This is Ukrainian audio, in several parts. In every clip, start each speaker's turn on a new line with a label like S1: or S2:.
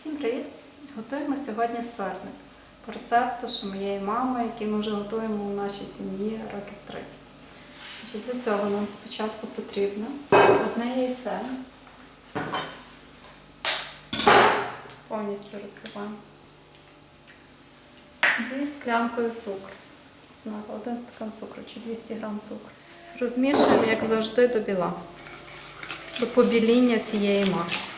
S1: Всім привіт! Готуємо сьогодні сирник по рецепту моєї мами, який ми вже готуємо у нашій сім'ї років 30. Значить, для цього нам спочатку потрібно одне яйце. Повністю розбиваємо. Зі склянкою цукру. На один стакан цукру чи 200 грам цукру. Розмішуємо, як завжди, до біла, до побіління цієї маси.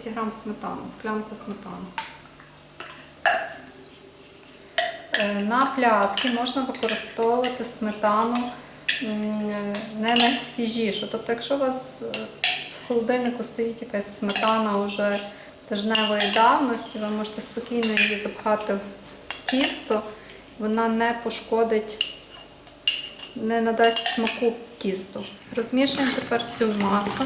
S1: 200 грам сметани, склянку сметани. Е, На пляцки можна використовувати сметану не найсвіжішу. Тобто, якщо у вас е, в холодильнику стоїть якась сметана вже тижневої давності, ви можете спокійно її запхати в тісто, вона не пошкодить, не надасть смаку тісту. Розмішуємо тепер цю масу.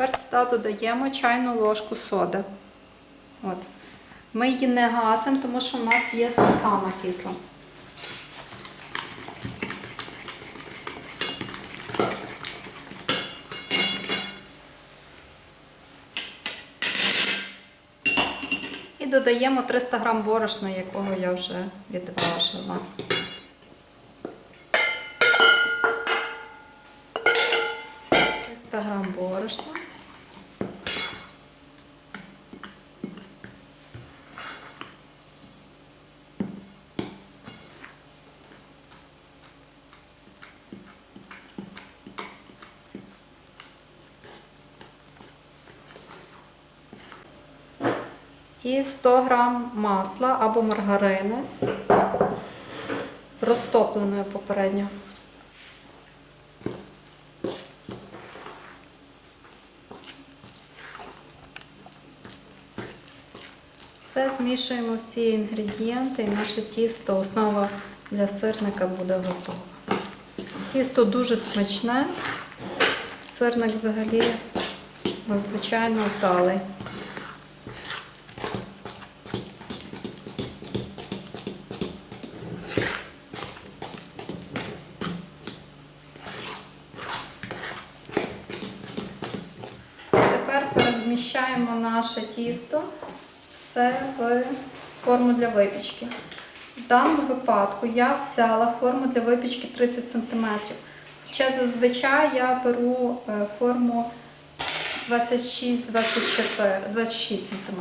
S1: Тепер сюди додаємо чайну ложку соди. От. Ми її не гасимо, тому що в нас є сметана кисла. І додаємо 300 грам борошна, якого я вже відважила. Грам борошна. І 100 грам масла або маргарини, розтопленої попередньо. Все змішуємо всі інгредієнти і наше тісто, основа для сирника буде готова. Тісто дуже смачне, сирник взагалі надзвичайно вдалий. Переміщаємо наше тісто все в форму для випічки. В даному випадку я взяла форму для випічки 30 см. Хоча зазвичай я беру е, форму 26-24, 26 см.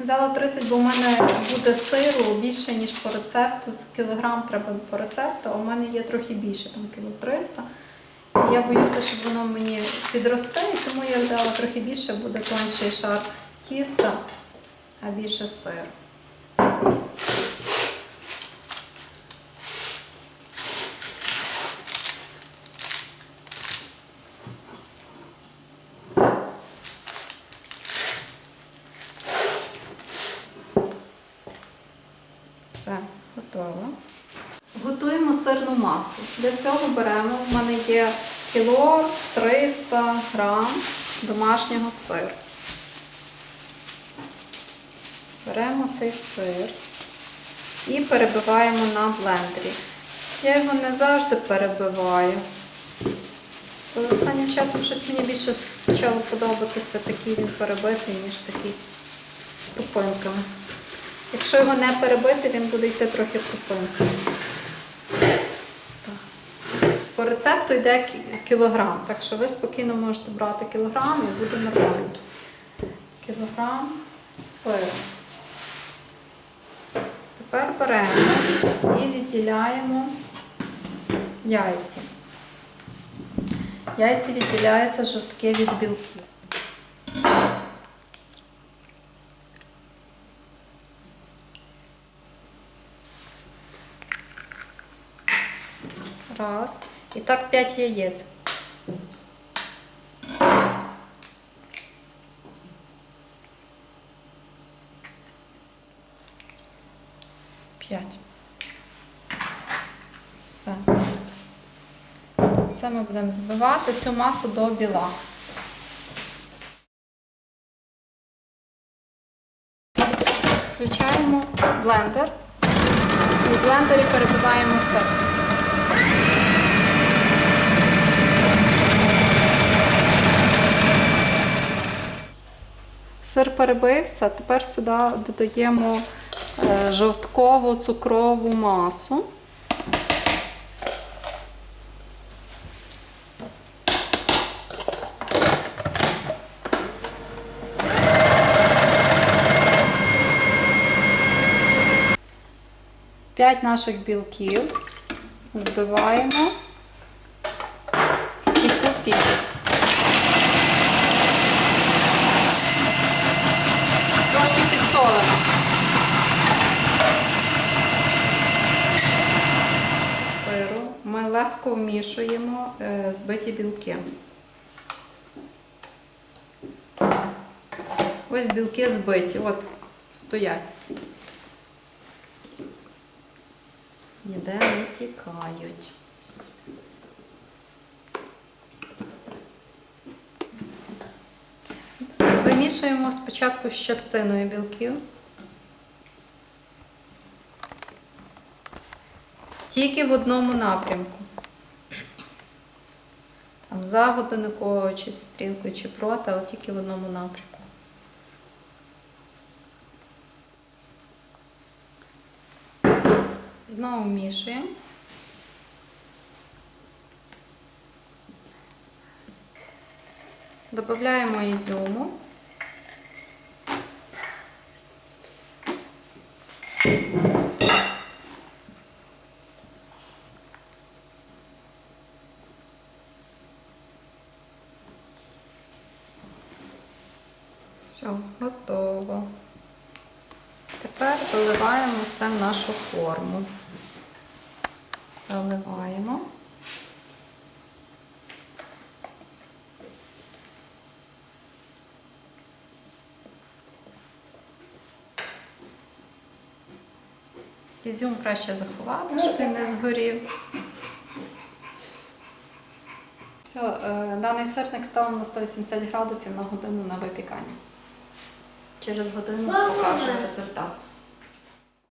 S1: Взяла 30, бо в мене буде сиру більше, ніж по рецепту. Кілограм треба по рецепту, а у мене є трохи більше, там кіло 300. І я боюся, щоб воно мені підросте, тому я взяла трохи більше, буде тонший шар тіста, а більше сиру. Все, готово. Готуємо сирну масу. Для цього беремо, в мене є кіло 300 грам домашнього сиру. Беремо цей сир і перебиваємо на блендері. Я його не завжди перебиваю. Останнім часом щось мені більше почало подобатися такий він перебитий, ніж такий крупинками. Якщо його не перебити, він буде йти трохи крупинками. По рецепту йде кілограм, так що ви спокійно можете брати кілограм і буде нормально. Кілограм сиру. Тепер беремо і відділяємо яйця. Яйця відділяються жовтки від білків. Раз. І так 5 яєць. П'ять. Все. Це ми будемо збивати цю масу до біла. Включаємо блендер. В блендері перебиваємо сир. Сир перебився, тепер сюди додаємо е, жовткову цукрову масу. П'ять наших білків збиваємо вмішуємо е, збиті білки. Ось білки збиті, от стоять. Ніде не тікають. Вимішуємо спочатку з частиною білків. Тільки в одному напрямку. Там за годинниковою чи стрілкою, чи проти, але тільки в одному напрямку. Знову вмішуємо. Додаємо ізюму. Все, готово. Тепер виливаємо це в нашу форму. Заливаємо. Ізюм краще заховати, щоб він не згорів. Все, е, даний сирник ставимо на 180 градусів на годину на випікання. Через годину покажемо результат.